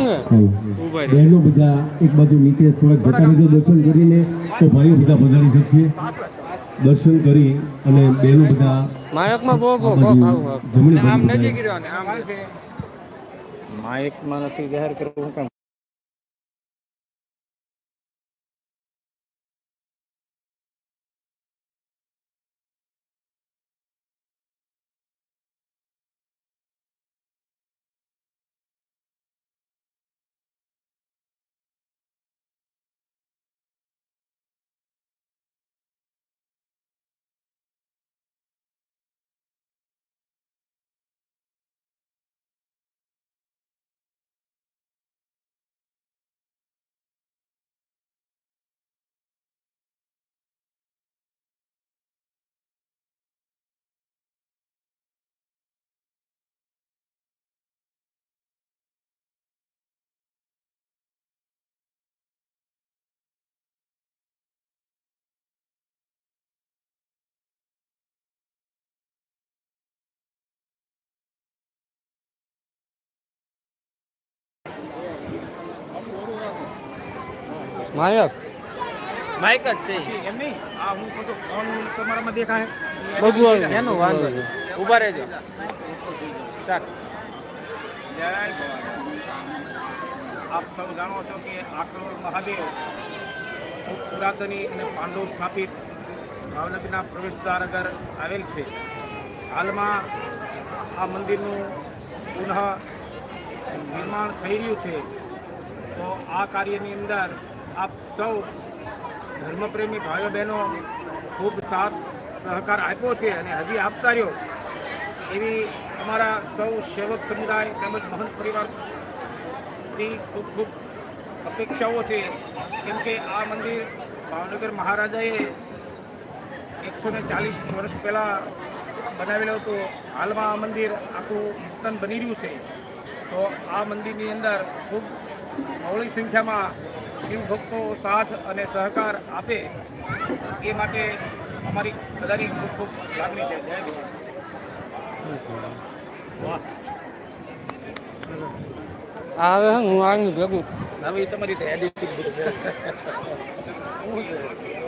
ને? બહેનો બધા એક બાજુ નીચે થોડાક જતા રહેજો દર્શન કરીને તો ભાઈઓ બધા પધારી શકીએ દર્શન કરી અને બહેનો બધા માયકમાં બહુ બહુ જમણી આમ બાજુ નજીક રહ્યો ને આમ છે. માઇકમાં નથી જાહેર કરવું કેમ માયક. માઇક જ છે. એમ નહીં? આ હું કહું ફોન તમારામાં દેખાય. બધું આવે એનો વાંધો ઊભા રહેજો. ચાલ. જય આપ સૌ જાણો છો કે આક્રોળ મહાદેવ પુરાતની અને પાંડવ સ્થાપિત ભાવનગરના પ્રવેશદ્વાર આગળ આવેલ છે. હાલમાં આ મંદિરનું પુનઃ નિર્માણ થઈ રહ્યું છે. તો આ કાર્યની અંદર આપ સૌ ધર્મપ્રેમી ભાઈઓ બહેનો ખૂબ સાથ સહકાર આપ્યો છે અને હજી આપતા રહ્યો. એવી અમારા સૌ સેવક સમુદાય તેમજ મહંત પરિવારથી ખૂબ ખૂબ અપેક્ષાઓ છે. કેમ કે આ મંદિર ભાવનગર મહારાજાએ એકસો ને ચાલીસ વર્ષ પહેલાં બનાવેલું હતું. હાલમાં આ મંદિર આખું નૂતન બની રહ્યું છે. તો આ મંદિરની અંદર ખૂબ બહોળી સંખ્યામાં શિવભક્તો સાથ અને સહકાર આપે એ માટે અમારી બધાની ખૂબ ખૂબ લાગણી છે. જય આવે હું આગળ ભેગું. હવે તમારી છે?